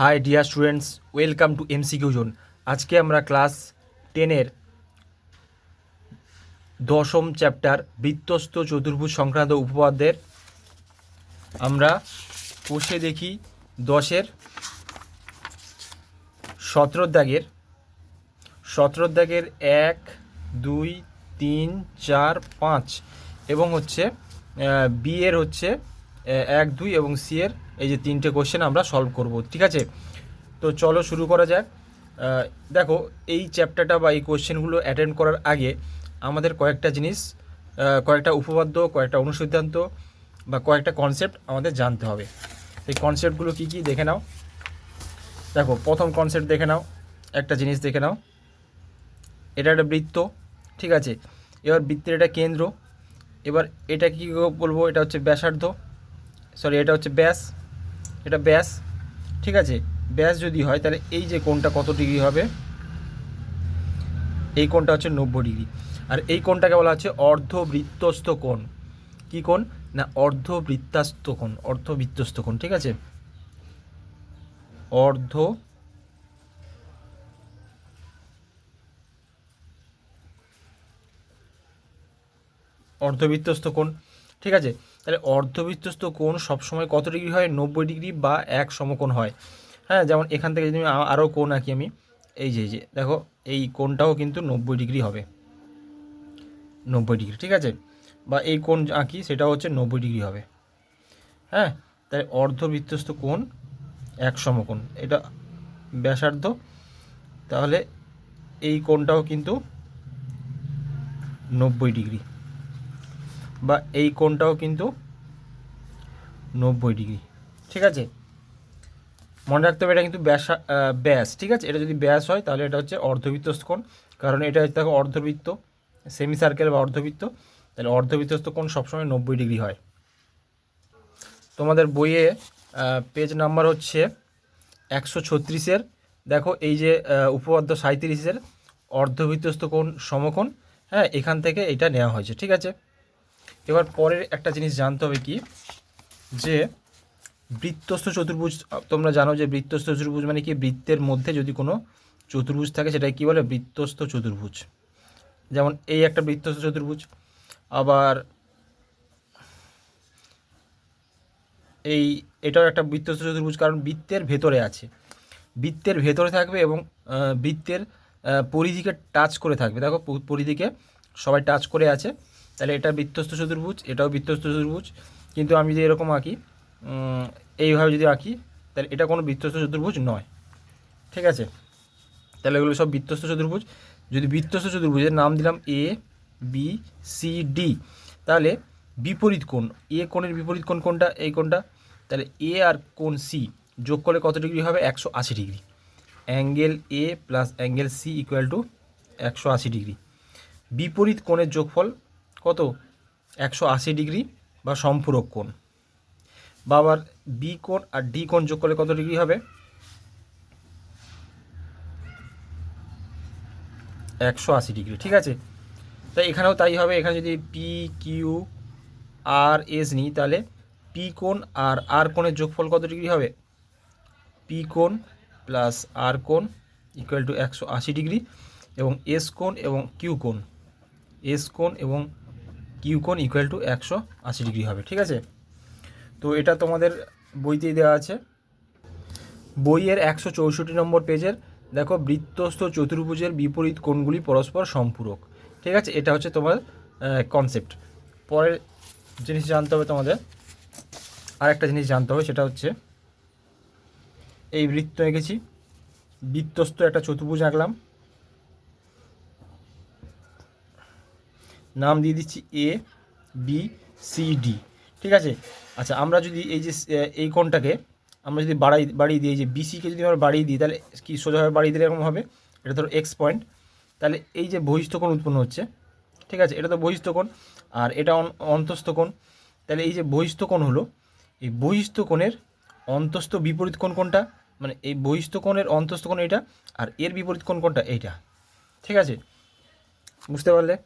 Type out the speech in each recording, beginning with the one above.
Hi dear students welcome to MCQ zone আজকে আমরা class টেনের দশম চ্যাপ্টার বৃত্তস্ত চতুর্ভুজ সংক্রান্ত উপপাদ্যের আমরা কষে দেখি দশের সতেরো দাগের সতেরো এক, দুই, তিন, চার, পাঁচ এবং হচ্ছে বিয়ের হচ্ছে এক, দুই এবং সি এর এই যে তিনটে কোশ্চেন আমরা সলভ করব, ঠিক আছে? তো চলো শুরু করা যাক। দেখো, এই চ্যাপ্টারটা বা এই কোশ্চেনগুলো অ্যাটেন্ড করার আগে আমাদের কয়েকটা জিনিস কয়েকটা উপপাদ্য, কয়েকটা অনুসিদ্ধান্ত বা কয়েকটা কনসেপ্ট আমাদের জানতে হবে। সেই কনসেপ্টগুলো কী কী দেখে নাও। দেখো, প্রথম কনসেপ্ট দেখে নাও, একটা জিনিস দেখে নাও। এটা একটা বৃত্ত, ঠিক আছে? এবার বৃত্তের এটা কেন্দ্র। এবার এটা কি বলব? এটা হচ্ছে ব্যাসার্ধ। সরি এটা হচ্ছে ব্যাস। এটা ব্যাস। ঠিক আছে? ব্যাস যদি হয়, তাহলে এই যে কোণটা কত ডিগ্রি হবে? এই কোণটা হচ্ছে নব্বই ডিগ্রি। আর এই কোণটাকে বলা হচ্ছে অর্ধবৃত্তস্থ কোণ। কি কোণ? না, অর্ধবৃত্তাস্ত কোণ। অর্ধবৃত্তস্থ কোণ, ঠিক আছে? অর্ধ অর্ধবৃত্তস্থ কোণ। ঠিক আছে? তাহলে অর্ধবৃত্তস্থ কোণ সবসময় কত ডিগ্রি হয়? নব্বই ডিগ্রি বা এক সমকোণ হয়। হ্যাঁ যেমন এখান থেকে যদি আরও কোণ আঁকি আমি, এই যে এই যে, দেখো, এই কোণটাও কিন্তু নব্বই ডিগ্রি হবে। নব্বই ডিগ্রি, ঠিক আছে? বা এই কোণ আঁকি, সেটাও হচ্ছে নব্বই ডিগ্রি হবে। হ্যাঁ তাই অর্ধবৃত্তস্থ কোণ এক সমকোণ, এটা ব্যাসার্ধ। তাহলে এই কোণটাও কিন্তু নব্বই ডিগ্রি। বা এই কোণটাও কিন্তু নব্বই ডিগ্রি। ঠিক আছে? মনে রাখতে হবে এটা কিন্তু ব্যাসা ব্যাস, ঠিক আছে? এটা যদি ব্যাস হয়, তাহলে এটা হচ্ছে অর্ধবৃত্তস্থ কোণ। কারণ এটা হচ্ছে দেখো অর্ধবৃত্ত সেমি সার্কেল বা অর্ধবৃত্ত। তাহলে অর্ধবৃত্তস্থ কোণ সবসময় নব্বই ডিগ্রি হয়। তোমাদের বইয়ে পেজ নাম্বার হচ্ছে একশো ছত্রিশের। দেখো এই যে উপপাদ্য সাঁত্রিশের অর্ধবৃত্তস্থ কোণ সমকোণ হ্যাঁ এখান থেকে এটা নেওয়া হয়েছে, ঠিক আছে? এবার পরের একটা জিনিস জানতে হবে কি? যে বৃত্তস্থ চতুর্ভুজ, তোমরা জানো যে বৃত্তস্থ চতুর্ভুজ মানে কি? বৃত্তের মধ্যে যদি কোনো চতুর্ভুজ থাকে, সেটাকে কী বলে? বৃত্তস্থ চতুর্ভুজ। যেমন এই একটা বৃত্তস্থ চতুর্ভুজ, আবার এই, এটাও একটা বৃত্তস্থ চতুর্ভুজ কারণ বৃত্তের ভেতরে আছে। বৃত্তের ভেতরে থাকবে এবং বৃত্তের পরিধিকে টাচ করে থাকবে। দেখো পরিধিকে সবাই টাচ করে আছে। তাহলে এটা বৃত্তস্থ চতুর্ভুজ, এটাও বৃত্তস্থ চতুর্ভুজ। কিন্তু আমি যদি এরকম আঁকি এইভাবে যদি আঁকি, তাহলে এটা কোনো বৃত্তস্থ চতুর্ভুজ নয়। ঠিক আছে? তাহলে এগুলো সব বৃত্তস্থ চতুর্ভুজ। যদি বৃত্তস্থ চতুর্ভুজের নাম দিলাম এ বি সি ডি তাহলে বিপরীত কোণ এ কোণের বিপরীত কোণ কোনটা? এই কোণটা। তাহলে এ আর কোণ সি যোগ করলে কত ডিগ্রি হবে? একশো আশি degree. Angle A plus angle C equal to একশো আশি ডিগ্রি। বিপরীত কোণের যোগফল কত? একশো আশি ডিগ্রি বা সম্পূরক কোণ। বা আবার বি কোণ আর ডি কোণ যোগ করলে কত ডিগ্রি হবে? একশো আশি ডিগ্রি, ঠিক আছে? তাই এখানেও তাই হবে, এখানে যদি পি কিউ আর এস নিই, তাহলে পি কোণ আর আর কোণের যোগফল কত ডিগ্রি হবে? পি কোণ প্লাস আর কোণ ইকুয়াল টু একশো আশি ডিগ্রি এবং এস কোণ এবং কিউ কোণ। এস কোণ এবং কিউ কোণ ইকুয়াল টু একশো আশি ডিগ্রি হবে, ঠিক আছে? তো এটা তোমাদের বইতেই দেওয়া আছে। বইয়ের একশো চৌষট্টি নম্বর পেজের, দেখো, বৃত্তস্থ চতুর্ভুজের বিপরীত কোণগুলি পরস্পর সম্পূরক, ঠিক আছে? এটা হচ্ছে তোমার কনসেপ্ট পরের জিনিস জানতে হবে তোমাদের। আরেকটা জিনিস জানতে হবে, সেটা হচ্ছে, এই বৃত্ত এঁকেছি। বৃত্তস্থ একটা চতুর্ভুজ আঁকলাম। নাম দিয়ে দিচ্ছি এ বি সি ডি ঠিক আছে? আচ্ছা আমরা যদি এই যে এই কোণটাকে আমরা যদি বাড়াই, বাড়িয়ে দিই যে বিসিকে যদি আমরা বাড়িয়ে দিই, তাহলে কি সোজাভাবে বাড়িয়ে দিলে এরকম হবে? এটা ধরো এক্স পয়েন্ট তাহলে এই যে বহিস্থ কোণ উৎপন্ন হচ্ছে, ঠিক আছে? এটা তো বহিস্থ কোণ, আর এটা অন- অন্তস্থ কোণ। তাহলে এই যে বহিস্থ কোণ হলো, এই বহিস্থ কোণের অন্তস্থ বিপরীত কোণ কোনটা মানে এই বহিস্থ কোণের অন্তস্থ কোণ এইটা, আর এর বিপরীত কোণ কোনটা এইটা, ঠিক আছে? বুঝতে পারলে?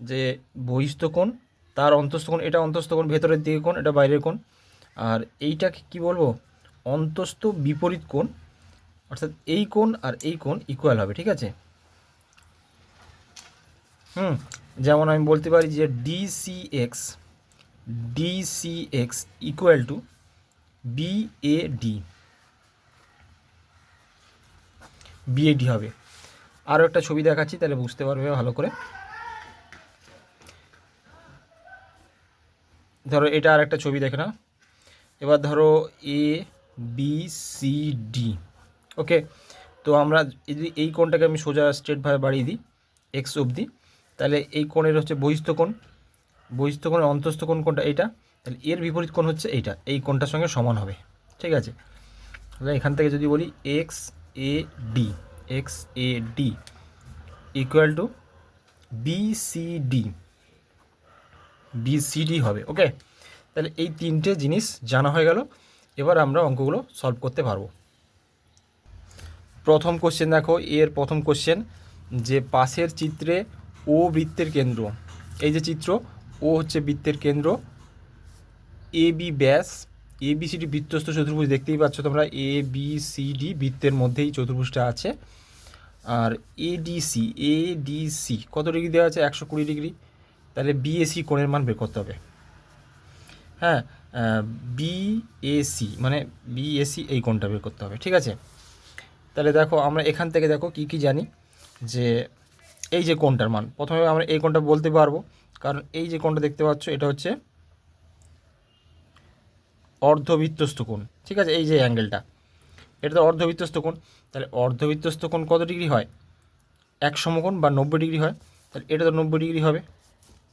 যে বহিস্থ কোণ, তার অন্তস্থ কোণ, এটা অন্তস্থ কোণ, ভেতরের দিকে কোণ, এটা বাইরের কোণ। আর এইটাকে কি বলব? অন্তস্থ বিপরীত কোণ, অর্থাৎ এই কোণ আর এই কোণ ইকুয়াল হবে, ঠিক আছে? হুম, যেমন আমি বলতে পারি যে DC X DC X equal to BAD BAD হবে। আরও একটা ছবি দেখাচ্ছি, তাহলে বুঝতে পারবে ভালো করে। ধরো এটা আর একটা ছবি দেখে না এবার ধরো A B C D okay তো আমরা যদি এই কোণটাকে আমি সোজা স্ট্রেটভাবে বাড়িয়ে দিই এক্স অবধি, তাহলে এই কোণের হচ্ছে বহিস্থ কোণ। বহিস্থ কোণের অন্তস্থ কোণ কোনটা এইটা, তাহলে এর বিপরীত কোণ হচ্ছে এইটা। এই কোণটার সঙ্গে সমান হবে, ঠিক আছে? তাহলে এখান থেকে যদি বলি X A D X A D equal to BCD BCD হবে ওকে তাহলে এই তিনটে জিনিস জানা হয়ে গেল। এবার আমরা অঙ্কগুলো সলভ করতে পারব। প্রথম কোশ্চেন দেখো, এর প্রথম কোশ্চেন যে পাশের চিত্রে ও বৃত্তের কেন্দ্র। এই যে চিত্র ও হচ্ছে বৃত্তের কেন্দ্র। এ বি ব্যাস এ বি সি ডি বৃত্তস্থ চতুর্ভুজ দেখতেই পাচ্ছ তোমরা। এ বি সি ডি বৃত্তের মধ্যেই চতুর্ভুজটা আছে। আর এডিসি এডিসি কত ডিগ্রি দেওয়া আছে? একশো কুড়ি ডিগ্রি তাহলে বিএসি কোণের মান বের করতে হবে। হ্যাঁ বিএসি মানে বিএসি এই কোণটা বের করতে হবে, ঠিক আছে? তাহলে দেখো, আমরা এখান থেকে দেখো কি কি জানি যে এই যে কোণটার মান। প্রথমে আমরা এই কোণটা বলতে পারব, কারণ এই যে কোণটা দেখতে পাচ্ছ, এটা হচ্ছে অর্ধবৃত্তস্থ কোণ, ঠিক আছে? এই যে অ্যাঙ্গেলটা, এটা তো অর্ধবৃত্তস্থ কোণ। তাহলে অর্ধবৃত্তস্থ কোণ কত ডিগ্রি হয়? এক সমকোণ বা নব্বই ডিগ্রি হয়। তাহলে এটা তো নব্বই ডিগ্রি হবে।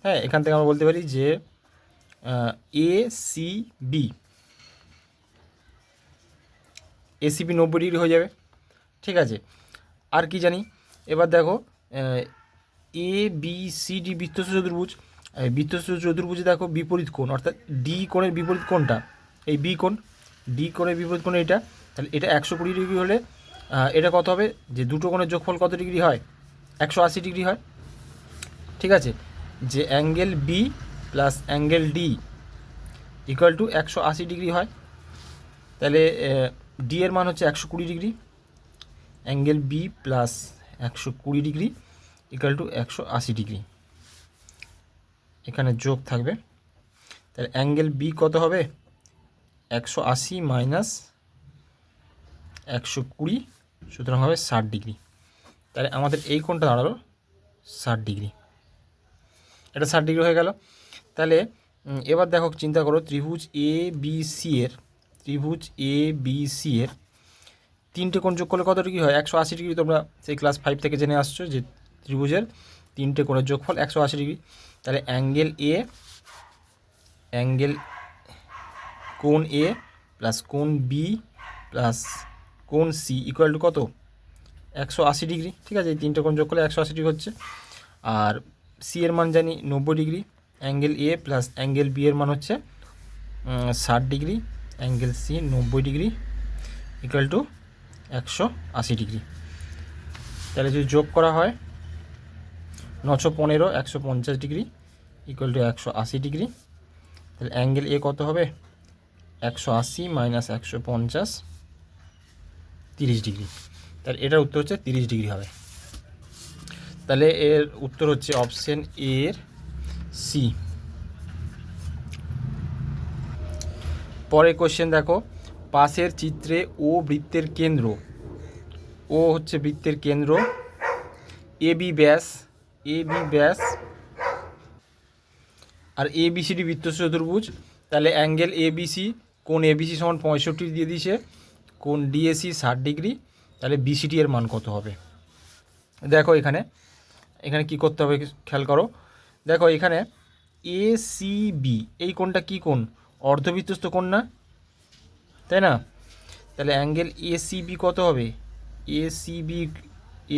হ্যাঁ এখান থেকে আমরা বলতে পারি যে এ সি বি এসিবি নব্বই ডিগ্রি হয়ে যাবে। ঠিক আছে। আর কি জানি? এবার দেখো এ বি সি ডি বৃত্তস্থ চতুর্ভুজ। বৃত্তস্থ চতুর্ভুজে দেখো বিপরীত কোণ, অর্থাৎ ডি কোণের বিপরীত কোণটা। এই বি কোণ ডি কোণের বিপরীত কোণ এটা। তাহলে এটা একশো কুড়ি ডিগ্রি হলে এটা কত হবে? যে দুটো কোণের যোগফল কত ডিগ্রি হয়? একশো আশি ডিগ্রি হয়। ঠিক আছে। যে angle B plus angle D equal to একশো আশি ডিগ্রি হয়, তাহলে ডি এর মান হচ্ছে একশো কুড়ি ডিগ্রি অ্যাঙ্গেল বি প্লাস একশো কুড়ি ডিগ্রি ইকুয়াল টু একশো আশি ডিগ্রি এখানে যোগ থাকবে। তাহলে অ্যাঙ্গেল বি কত হবে? একশো আশি মাইনাস একশো কুড়ি, সুতরাং হবে ষাট ডিগ্রি তাহলে আমাদের এই কোণটা দাঁড়াল ষাট ডিগ্রি এটা ষাট ডিগ্রি হয়ে গেল। তাহলে এবার দেখো, চিন্তা করো, ত্রিভুজ এ বি সি এর, ত্রিভুজ এ বি সি এর তিনটে কোণ যোগ করলে কত ডিগ্রি হয়? একশো আশি ডিগ্রি তোমরা সেই ক্লাস ফাইভ থেকে জেনে আসছো যে ত্রিভুজের তিনটে কোণের যোগফল একশো আশি ডিগ্রি। তাহলে অ্যাঙ্গেল এ অ্যাঙ্গেল কোণ এ প্লাস কোণ বি প্লাস কোণ সি ইকুয়াল টু কত? একশো আশি ডিগ্রি। ঠিক আছে, এই তিনটে কোণ যোগ করলে একশো আশি ডিগ্রি হচ্ছে। আর সি এর মান জানি নব্বই degree angle A plus angle B এর মান হচ্ছে ষাট ডিগ্রি অ্যাঙ্গেল সি নব্বই ডিগ্রি ইকুয়াল টু একশো আশি ডিগ্রি। তাহলে যদি যোগ করা হয় নশো পনেরো, একশো পঞ্চাশ ডিগ্রি ইকুয়াল টু একশো আশি ডিগ্রি, তাহলে অ্যাঙ্গেল এ কত হবে? একশো আশি মাইনাস একশো পঞ্চাশ, তিরিশ ডিগ্রি। তাহলে এটার উত্তর হচ্ছে তিরিশ ডিগ্রি হবে। তাহলে এর উত্তর হচ্ছে অপশন এর সি পরের কোশ্চেন দেখো, পাশের চিত্রে ও বৃত্তের কেন্দ্র। ও হচ্ছে বৃত্তের কেন্দ্র। এ বি ব্যাস এ বি ব্যাস। আর এ বি সি ডি বৃত্ত চতুর্ভুজ, তাহলে অ্যাঙ্গেল এ বি সি কোন এ বি সি সমান পঁয়ষট্টি দিয়ে দিয়েছে। কোন ডিএসি ষাট ডিগ্রি, তাহলে বিসিডি এর মান কত হবে? দেখো এখানে। এখানে কি করতে হবে খেয়াল করো। দেখো এখানে এ সি বি এই কোনটা কি কোন অর্ধবৃত্তস্থ কোণ না? তাই না? তাহলে অ্যাঙ্গেল এ সি বি কত হবে? A C B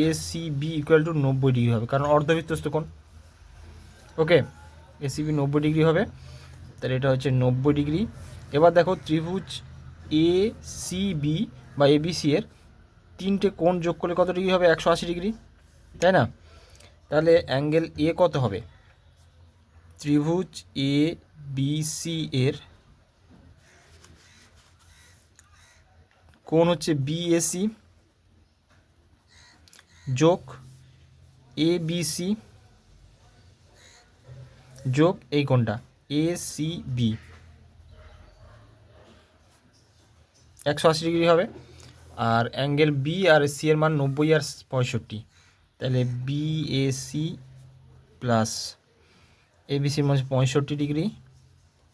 A C B equal to নব্বই ডিগ্রি হবে, কারণ অর্ধবৃত্তস্থ কোণ। ওকে এ সি বি নব্বই ডিগ্রি হবে, তাহলে এটা হচ্ছে নব্বই ডিগ্রি এবার দেখো ত্রিভুজ এ সি বি বা এবিসি এর তিনটে কোণ যোগ করলে কত ডিগ্রি হবে? একশো আশি ডিগ্রি তাই না? তাহলে অ্যাঙ্গেল এ কত হবে? ত্রিভুজ এ বি সি এর কোণ হচ্ছে বিএসি যোগ এ বি সি যোগ এই কোনটা এ সি বি একশো আশি ডিগ্রি হবে। আর অ্যাঙ্গেল বি আর সি এর মান নব্বই আর পঁয়ষট্টি। তাহলে B A C plus A B পঁয়ষট্টি ডিগ্রি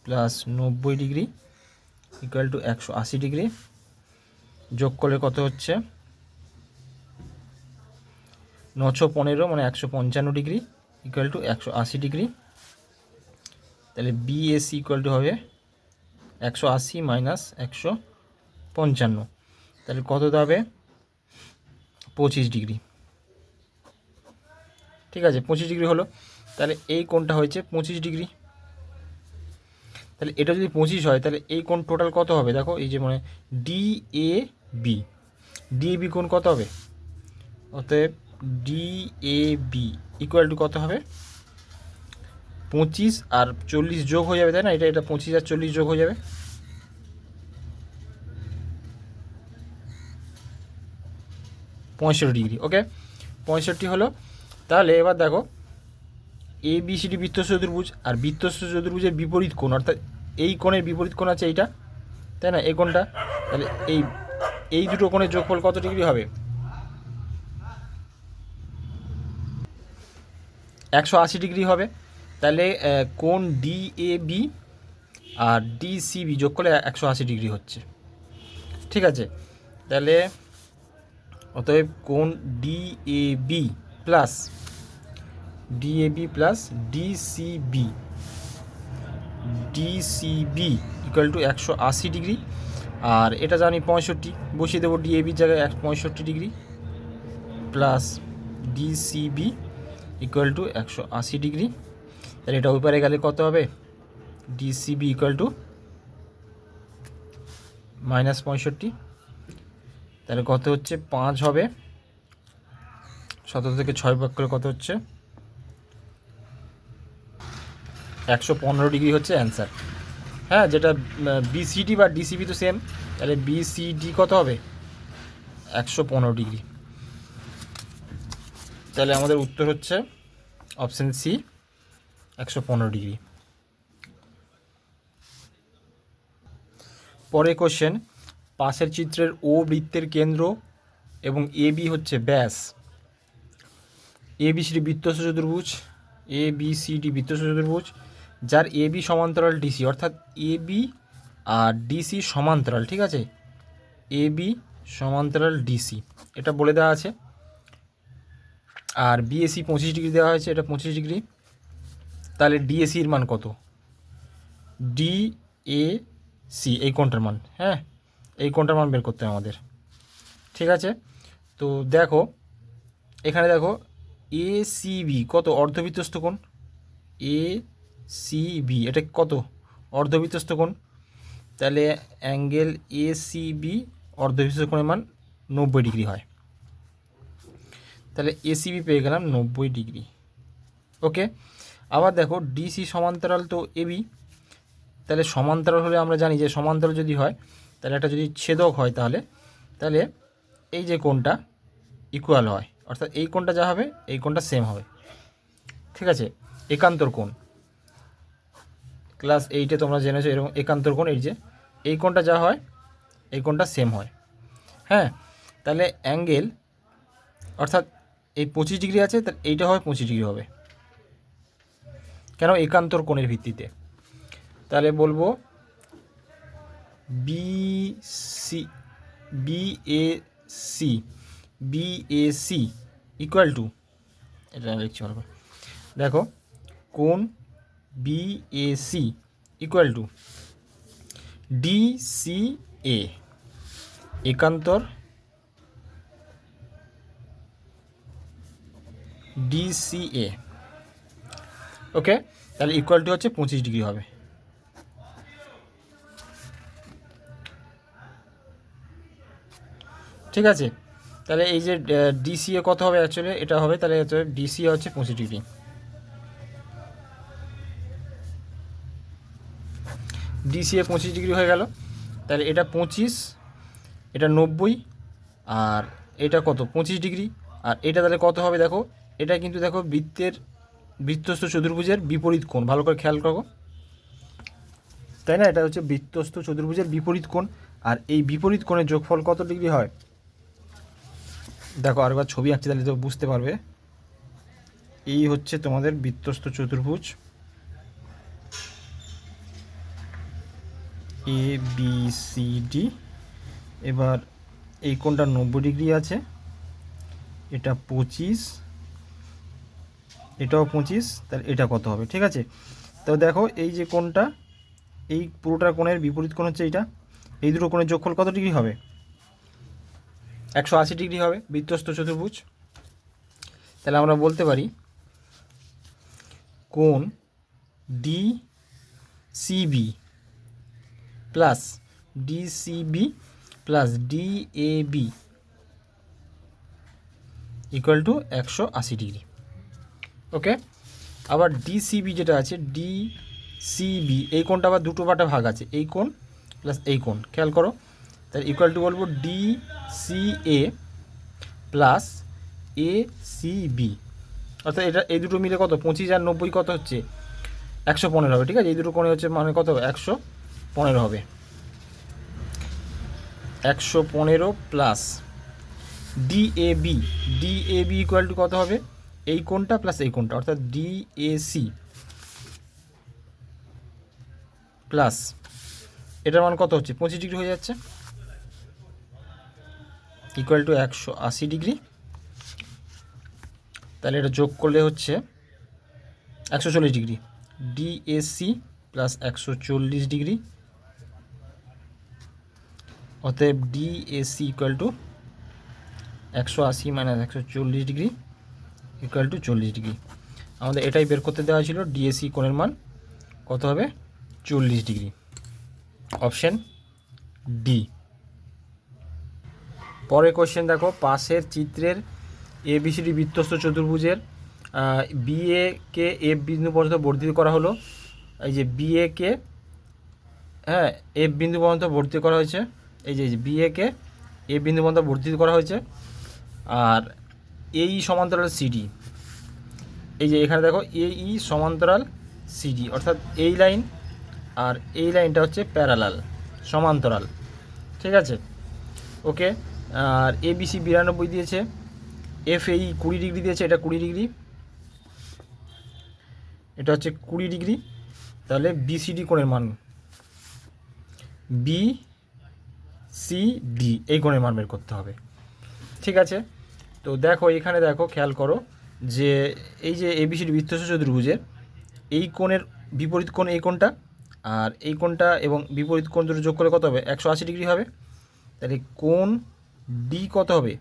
প্লাস নব্বই ডিগ্রি ইকুয়াল টু একশো আশি ডিগ্রি যোগ করলে কত হচ্ছে? নশো পনেরো মানে একশো পঞ্চান্ন ডিগ্রি ইকুয়াল টু একশো আশি ডিগ্রি। তাহলে বিএসি ইকুয়াল টু হবে একশো আশি মাইনাস একশো পঞ্চান্ন। তাহলে কত দাবে পঁচিশ ডিগ্রি। ঠিক আছে, পঁচিশ ডিগ্রি হলো। তাহলে এই কোণটা হয়েছে পঁচিশ ডিগ্রি। তাহলে এটা যদি পঁচিশ হয়, তাহলে এই কোণ টোটাল কত হবে? দেখো, এই যে মানে D A B D A B কোণ কত হবে? অতএব D A B equal to কত হবে? পঁচিশ আর চল্লিশ যোগ হয়ে যাবে, তাই না? এটা এটা পঁচিশ আর চল্লিশ যোগ হয়ে যাবে। পঁয়ষট্টি ডিগ্রি ওকে পঁয়ষট্টি হলো তাহলে এবার দেখো এ বি সি ডি বৃত্তস্থ চতুর্ভুজ আর বৃত্তস্থ চতুর্ভুজের বিপরীত কোণ, অর্থাৎ এই কোণের বিপরীত কোণ আছে এইটা, তাই না? এই কোণটা, তাহলে এই এই দুটো কোণের যোগফল কত ডিগ্রি হবে? একশো আশি ডিগ্রি হবে। তাহলে কোণ ডি এ বি আর ডি সি বি যোগ করলে একশো আশি ডিগ্রি হচ্ছে। ঠিক আছে? তাহলে, অতএব কোণ D A B plus D A B plus D C B D C B equal to একশো আশি ডিগ্রি আর এটা জানি পঁয়ষট্টি, বসিয়ে দেবো ডি এ বির জায়গায় এক পঁয়ষট্টি degree plus D C B equal to একশো আশি ডিগ্রি তাহলে এটা ওই গেলে কত হবে? D C B equal to minus পঁয়ষট্টি। তাহলে কত হচ্ছে? পাঁচ হবে। সতেরো থেকে ছয় ভাগ করে কত হচ্ছে? একশো পনেরো ডিগ্রি হচ্ছে অ্যান্সার হ্যাঁ যেটা বিসিডি বা ডিসিবি তো সেম তাহলে বিসিডি কত হবে? একশো পনেরো ডিগ্রি। তাহলে আমাদের উত্তর হচ্ছে অপশান সি একশো পনেরো ডিগ্রি। পরে কোশ্চেন পাশের চিত্রের ও বৃত্তের কেন্দ্র এবং এ বি হচ্ছে ব্যাস। এ বি সি ডি বৃত্তস্থ চতুর্ভুজ। এ বি সি ডি বৃত্তস্থ চতুর্ভুজ, যার এ বি সমান্তরাল ডিসি অর্থাৎ এ বি আর ডিসি সমান্তরাল, ঠিক আছে? এ বি সমান্তরাল ডিসি এটা বলে দেওয়া আছে। আর বিএসি পঁচিশ ডিগ্রি দেওয়া হয়েছে, এটা পঁচিশ ডিগ্রি। তাহলে ডিএসির মান কত? ডি এ সি এই কোনটার মান হ্যাঁ? এই কোনটার মান বের করতে হবে আমাদের। ঠিক আছে? তো দেখো, এখানে দেখো এ সি বি কত? অর্ধবৃত্তস্থ কোণ? এ সি বি এটা কত? অর্ধবৃত্তস্থ কোণ? তাহলে অ্যাঙ্গেল এ সি বি অর্ধবৃত্তস্থ কোণের মান নব্বই ডিগ্রি হয়। তাহলে এসিবি পেয়ে গেলাম নব্বই ডিগ্রি। ওকে? আবার দেখো ডিসি সমান্তরাল তো এবি তাহলে সমান্তরাল হলে আমরা জানি যে সমান্তরাল যদি হয়, তাহলে একটা যদি ছেদক হয় তাহলে তাহলে এই যে কোণটা ইকুয়াল হয়। অর্থাৎ এই কোণটা যা হবে, এই কোণটা সেম হবে। ঠিক আছে? একান্তর কোণ। ক্লাস এইটে তোমরা জেনেছো এরকম একান্তর কোণ, এই যে, এই কোণটা যা হয়, এই কোণটা সেম হয়। হ্যাঁ? তাহলে অ্যাঙ্গেল অর্থাৎ এই পঁচিশ ডিগ্রি আছে, তাহলে এইটা হবে পঁচিশ ডিগ্রি হবে। কেন? একান্তর কোণের ভিত্তিতে। তাহলে বলব B C B A C B A C equal to এটা লিখছি ভালো দেখো, কোন B A C equal to D C A একান্তর DCA okay তাহলে ইকুয়াল টু হচ্ছে পঁচিশ ডিগ্রি হবে। ঠিক আছে? তাহলে এই যে ডিসিএ কত হবে অ্যাকচুয়ালি এটা হবে তাহলে ডিসিএ হচ্ছে পঁচিশ ডিগ্রি। ডিসিএ পঁচিশ ডিগ্রি হয়ে গেল। তাহলে এটা পঁচিশ, এটা নব্বই, আর এটা কত? পঁচিশ ডিগ্রি। আর এটা তাহলে কত হবে দেখো? এটা কিন্তু দেখো বৃত্তের, বৃত্তস্থ চতুর্ভুজের বিপরীত কোণ। ভালো করে খেয়াল করো। তাই না? এটা হচ্ছে বৃত্তস্থ চতুর্ভুজের বিপরীত কোণ। আর এই বিপরীত কোণের যোগফল কত ডিগ্রি হয়? দেখো আরেকবার ছবি আঁকছি, তাহলে তো বুঝতে পারবে। এই হচ্ছে তোমাদের বৃত্তস্থ চতুর্ভুজ। এ বি সি ডি এবার এই কোণটা নব্বই ডিগ্রি আছে। এটা পঁচিশ। এটাও পঁচিশ, তাহলে এটা কত হবে, ঠিক আছে? তো দেখো এই যে কোণটা, এই পুরোটা কোণের বিপরীত কোণ হচ্ছে এইটা। এই দুটো কোণের যোগফল কত ডিগ্রি হবে? একশো আশি ডিগ্রি হবে বৃত্তস্থ চতুর্ভুজ। তাহলে আমরা বলতে পারি কোন D CB plus DCB plus DAB equal to একশো আশি ডিগ্রি। ওকে আবার ডিসিবি যেটা আছে, ডিসিবি, এই কোণটা আবার দুটো পাটা ভাগ আছে, এই কোণ প্লাস এই কোণ। খেয়াল করো তাহলে ইকুয়াল টু বলব D C A plus A C B অর্থাৎ এটা, এই দুটো মিলে কত? পঁচিশ আর নব্বই কত হচ্ছে? একশো পনেরো হবে, ঠিক আছে? এই দুটো কোণে হচ্ছে মানে কত হবে? একশো পনেরো হবে। একশো পনেরো plus D A B DAB DAB equal to কত হবে? এই কোণটা প্লাস এই কোণটা, অর্থাৎ ডিএসি প্লাস এটার মান কত হচ্ছে? পঁচিশ ডিগ্রি হয়ে যাচ্ছে। ইকুয়াল টু একশো আশি ডিগ্রি তাহলে এটা যোগ করলে হচ্ছে একশো চল্লিশ ডিগ্রি ডিএসি প্লাস একশো চল্লিশ ডিগ্রি অতএব ডিএসি ইকুয়াল টু একশো আশি মাইনাস একশো চল্লিশ ডিগ্রি ইকুয়াল টু চল্লিশ ডিগ্রি আমাদের এটাই বের করতে দেওয়া ছিল ডিএসি কোণের মান। কত হবে? চল্লিশ ডিগ্রি অপশন ডি পরের কোশ্চেন দেখো, পাশের চিত্রের এবিসিডি বৃত্তস্থ চতুর্ভুজের বিএ কে এফ বিন্দু পর্যন্ত বর্ধিত করা হলো। এই যে বিএ কে হ্যাঁ এফ বিন্দু পর্যন্ত বর্ধিত করা হয়েছে। এই যে বিএ কে এফ বিন্দু পর্যন্ত বর্ধিত করা হয়েছে। আর এই সমান্তরাল সিডি এই যে এখানে দেখো এই সমান্তরাল সিডি অর্থাৎ এই লাইন আর এই লাইনটা হচ্ছে প্যারালাল সমান্তরাল। ঠিক আছে? ওকে আর এবিসি বিরানব্বই দিয়েছে। এফ এই কুড়ি ডিগ্রি দিয়েছে, এটা কুড়ি ডিগ্রি। এটা হচ্ছে কুড়ি ডিগ্রি। তাহলে বিসিডি কোণের মান। বি সি ডি এই কোণের মান বের করতে হবে। ঠিক আছে? তো দেখো, এখানে দেখো, খেয়াল করো যে এই যে এবিসিডি বৃত্তস্থ চতুর্ভুজের, এই কোণের বিপরীত কোণ এই কোণটা, আর এই কোণটা এবং বিপরীত কোণ দুটো যোগ করে কত হবে? একশো আশি ডিগ্রি হবে। তাহলে কোণ ডি কত হবে?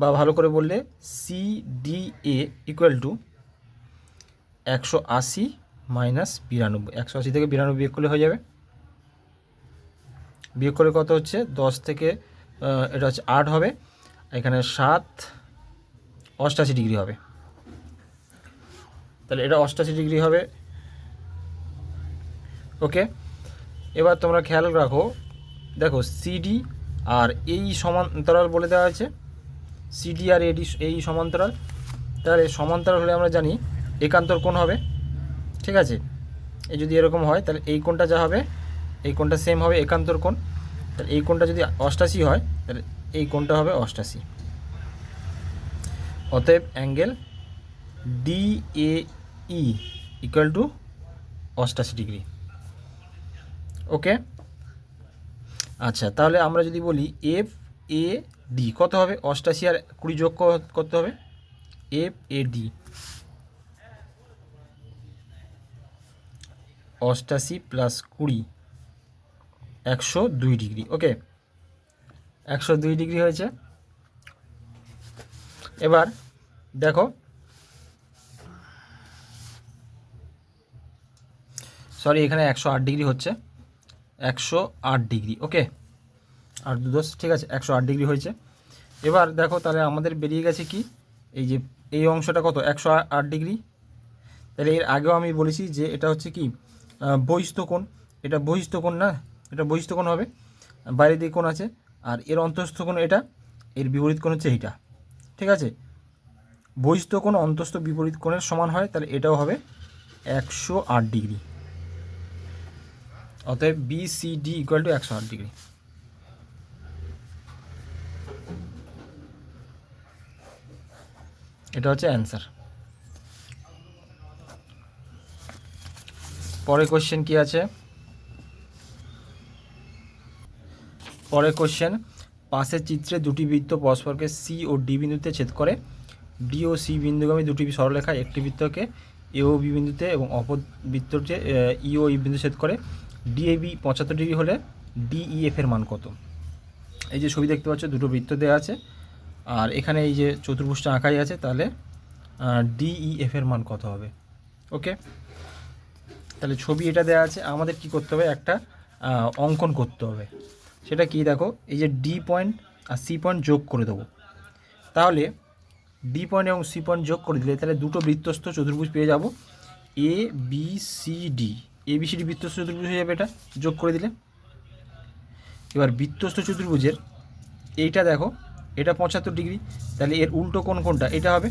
বা ভালো করে বললে C D A equal to একশো আশি মাইনাস বিরানব্বই। একশো আশি থেকে বিরানব্বই করলে হয়ে যাবে। বিয়োগ করে কত হচ্ছে? দশ থেকে এটা হচ্ছে আট হবে। এখানে সাত অষ্টাশি ডিগ্রি হবে। তাহলে এটা অষ্টাশি ডিগ্রি হবে। ওকে? এবার তোমরা খেয়াল রাখো। দেখো সিডি আর এই সমান্তরাল বলে দেওয়া আছে সিডি আর এডি এই সমান্তরাল। তাহলে সমান্তরাল হলে আমরা জানি একান্তর কোণ হবে, ঠিক আছে? এই যদি এরকম হয়, তাহলে এই কোণটা যা হবে, এই কোণটা সেম হবে একান্তর কোণ। তাহলে এই কোণটা যদি অষ্টাশি হয়, তাহলে এই কোণটা হবে অষ্টাশি। অতএব angle D A E equal to অষ্টাশি ডিগ্রি। ওকে? আচ্ছা তাহলে আমরা যদি বলি এফ এ ডি কত হবে? অষ্টাশি আর কুড়ি যোগ করতে হবে? এফ এ ডি অষ্টাশি প্লাস কুড়ি, একশো দুই ডিগ্রি, ওকে? একশো দুই ডিগ্রি হয়েছে। এবার দেখো। সরি, এখানে একশো আট ডিগ্রি হচ্ছে। একশো আট ডিগ্রি ওকে আর দু দশ ঠিক আছে একশো আট ডিগ্রি হয়েছে। এবার দেখো তাহলে আমাদের বেরিয়ে গেছে কি? এই যে এই অংশটা কত? একশো আট ডিগ্রি। তাহলে এর আগেও আমি বলেছি যে এটা হচ্ছে কি? আহ, বহিস্থ কোণ। এটা বহিস্থ কোণ না? এটা বহিস্থ কোণ হবে। বাইরের দিকে কোণ আছে। আর এর অন্তঃস্থ কোণ এটা এর বিপরীত কোণ হচ্ছে এইটা। ঠিক আছে? বহিস্থ কোণ অন্তস্থ বিপরীত কোণের সমান হয় তাহলে এটাও হবে একশো আট ডিগ্রি। অতএব B C D equal to একশো আট ডিগ্রি এটা হচ্ছে অ্যান্সার পরের কোশ্চেন কি আছে? পরের কোশ্চেন পাশের চিত্রে দুটি বৃত্ত পরস্পরকে সি ও ডি বিন্দুতে ছেদ করে ডি ও সি বিন্দুগামী দুটি সরলরেখা একটি বৃত্তকে এ ও বি বিন্দুতে এবং অপর বৃত্তটি ই ও ই বিন্দু ছেদ করে ডিএবি পঁচাত্তর ডিগ্রি হলে ডিইএফ এর মান কত? এই যে ছবি দেখতে পাচ্ছ, দুটো বৃত্ত দেওয়া আছে। আর এখানে এই যে চতুর্ভুজটা আঁকাই আছে, তাহলে ডিইএফ এর মান কত হবে? ওকে তাহলে ছবি এটা দেওয়া আছে, আমাদের কি করতে হবে? একটা অঙ্কন করতে হবে। সেটা কি দেখো? এই যে ডি পয়েন্ট আর সি পয়েন্ট যোগ করে দেবো। তাহলে ডি পয়েন্ট এবং সি পয়েন্ট যোগ করে দিলে তাহলে দুটো বৃত্তস্থ চতুর্ভুজ পেয়ে যাব। A B C D A B C D বৃত্তস্থ চতুর্ভুজ হয়ে যাবে এটা। যোগ করে দিলে। এবার বৃত্তস্থ চতুর্ভুজের এইটা দেখো, এটা পঁচাত্তর ডিগ্রি। তাহলে এর উল্টো কোণ কোনটা এটা হবে।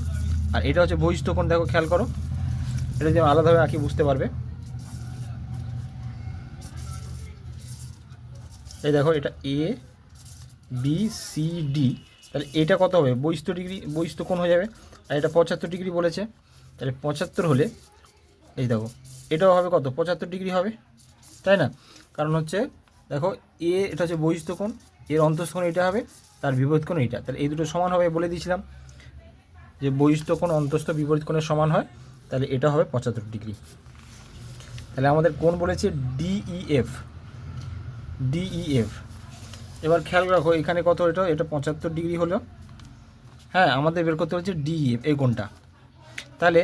আর এটা হচ্ছে বহিস্থ কোণ, দেখো, খেয়াল করো। এটা যদি আলাদাভাবে আঁকি, বুঝতে পারবে। এই দেখো, এটা এ বি সি ডি তাহলে এটা কত হবে? বহিস্থ ডিগ্রি, বহিস্থ কোণ হয়ে যাবে। আর এটা পঁচাত্তর ডিগ্রি বলেছে। তাহলে পঁচাত্তর হলে, এই দেখো এটাও হবে কত? পঁচাত্তর ডিগ্রি হবে, তাই না? কারণ হচ্ছে, দেখো, এ, এটা হচ্ছে বহিস্থ কোণ, এর অন্তঃস্থ কোণ এটা হবে, তার বিপরীত কোণ এটা তাহলে এই দুটো সমান হবে বলে দিয়েছিলাম, যে বহিস্থ কোণ, অন্তস্থ, বিপরীত কোণের সমান হয়, তাহলে এটা হবে পঁচাত্তর ডিগ্রি। তাহলে আমাদের কোণ বলেছে ডিইএফ ডিইএফ। এবার খেয়াল রাখো, এখানে কত এটা? এটা পঁচাত্তর ডিগ্রি হলো। হ্যাঁ আমাদের বের করতে হচ্ছে ডিইএফ, এই কোণটা। তাহলে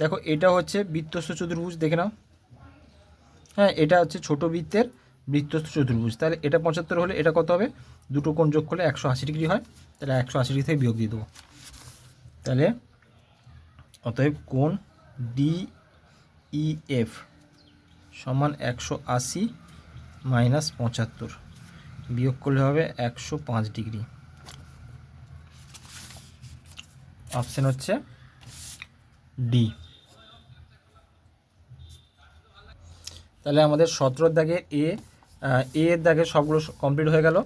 দেখো, এটা হচ্ছে বৃত্তস্থ চতুর্ভুজ, দেখে নাও। হ্যাঁ এটা হচ্ছে ছোট বৃত্তের বৃত্তস্থ চতুর্ভুজ। তাহলে এটা পঁচাত্তর হলে এটা কত হবে? দুটো কোণ যোগ করলে একশো আশি ডিগ্রি হয়। তাহলে একশো আশি ডিগ্রি থেকে বিয়োগ দিয়ে দেবো। তাহলে অতএব কোণ ডিইএফ সমান একশো আশি মাইনাস পঁচাত্তর। বিয়োগ করলে হবে একশো পাঁচ ডিগ্রি। অপশান হচ্ছে ডি। তাহলে আমাদের সতেরোর দাগে এ এ এর দাগে সবগুলো কমপ্লিট হয়ে গেল।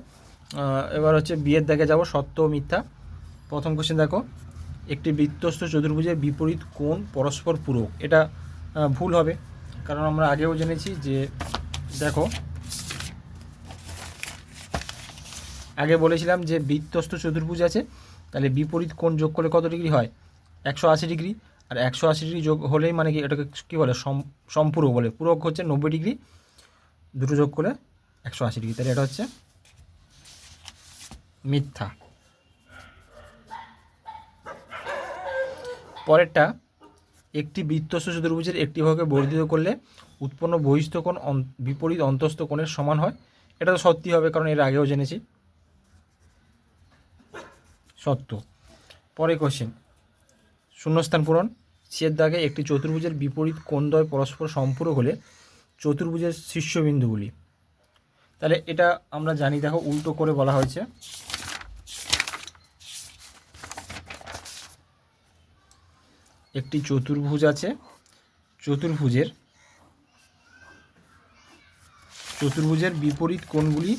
এবার হচ্ছে বি এর দাগে যাব, সত্য মিথ্যা। প্রথম কোশ্চেন দেখো। একটি বৃত্তস্থ চতুর্ভুজের বিপরীত কোণ পরস্পর পূরক। এটা ভুল হবে, কারণ আমরা আগেও জেনেছি যে, দেখো, আগে বলেছিলাম যে বৃত্তস্থ চতুর্ভুজ আছে, তাহলে বিপরীত কোণ যোগ করলে কত ডিগ্রি হয়? একশো আশি ডিগ্রি। আর একশো আশি ডিগ্রি যোগ হলেই মানে কি এটাকে কী বলে, সম- সম্পূরক বলে, পূরক হচ্ছে নব্বই ডিগ্রি দুটো যোগ করলে একশো আশি ডিগ্রি তাহলে এটা হচ্ছে মিথ্যা। পরেরটা, একটি বৃত্তস্থ চতুর্ভুজের একটি ভাগে বর্ধিত করলে উৎপন্ন বহিস্থ কোণ বিপরীত অন্তস্থ কোণের সমান হয়। এটা তো সত্যি হবে, কারণ এর আগেও জেনেছি। সত্য। পরে কোশ্চেন শূন্যস্থান পূরণ। ছেদ দাগে একটি চতুর্ভুজের বিপরীত কোণদ্বয় পরস্পর সম্পূরক হলে চতুর্ভুজের শীর্ষবিন্দুগুলি। তাহলে এটা আমরা জানি, দেখো উল্টো করে বলা হয়েছে। একটি চতুর্ভুজ আছে, চতুর্ভুজের চতুর্ভুজের বিপরীত কোণগুলি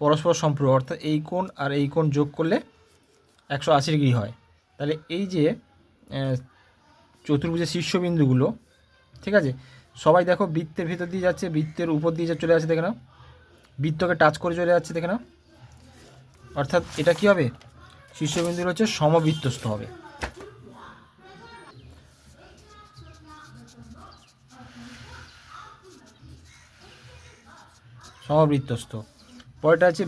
পরস্পর সম্পূরক, অর্থাৎ এই কোণ আর এই কোণ যোগ করলে একশো আশি ডিগ্রি হয়। তাহলে এই যে চতুর্ভুজের শীর্ষবিন্দুগুলো, ঠিক আছে? সবাই দেখো বৃত্তের ভিতর দিয়ে যাচ্ছে, বৃত্তের উপর দিয়ে চলে আসছে দেখে নাও। বৃত্তকে টাচ করে চলে যাচ্ছে দেখে নাও। অর্থাৎ এটা কি হবে? শীর্ষবিন্দুগুলো হচ্ছে সমবৃত্তস্থ হবে। সমবৃত্তস্থ। পরেরটা আছে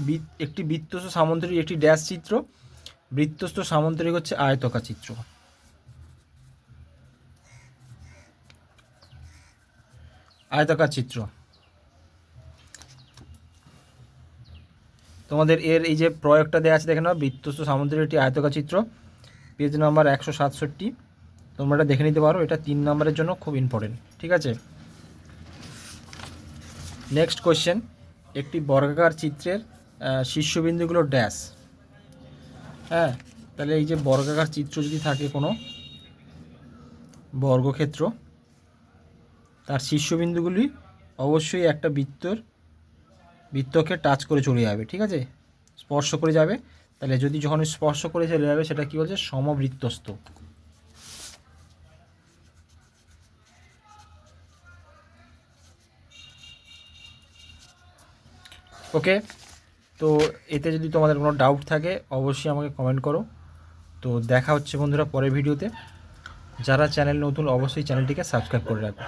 একটি বৃত্তস্থ সামন্তরিক, একটি ড্যাশ চিত্র। বৃত্তস্থ সামন্তরিক হচ্ছে আয়তকা চিত্র। আয়তকার চিত্র। তোমাদের এর এই যে প্রয়োগটা দেওয়া আছে, দেখে নাও বৃত্তস্থ সামন্তরিক একটি আয়তকার চিত্র পেজ নাম্বার একশো সাতষট্টি। তোমরা এটা দেখে নিতে পারো, এটা তিন নম্বরের জন্য খুব ইম্পর্টেন্ট ঠিক আছে? নেক্সট কোয়েশ্চেন একটি বর্গাকার চিত্রের শীর্ষবিন্দুগুলো ড্যাশ হ্যাঁ তাহলে এই যে বর্গাকার চিত্র যদি থাকে কোনো, বর্গক্ষেত্র তার শীর্ষবিন্দুগুলি অবশ্যই একটা বৃত্তর, বৃত্তকে টাচ করে চলে যাবে, ঠিক আছে? স্পর্শ করে যাবে। তাহলে যদি যখন স্পর্শ করে চলে যাবে, সেটা কি বলছে? সমবৃত্তস্ত ওকে তো এতে যদি তোমাদের কোনো ডাউট থাকে, অবশ্যই আমাকে কমেন্ট করো। তো দেখা হচ্ছে বন্ধুরা পরের ভিডিওতে। যারা চ্যানেল নতুন, অবশ্যই চ্যানেলটিকে সাবস্ক্রাইব করে রাখো।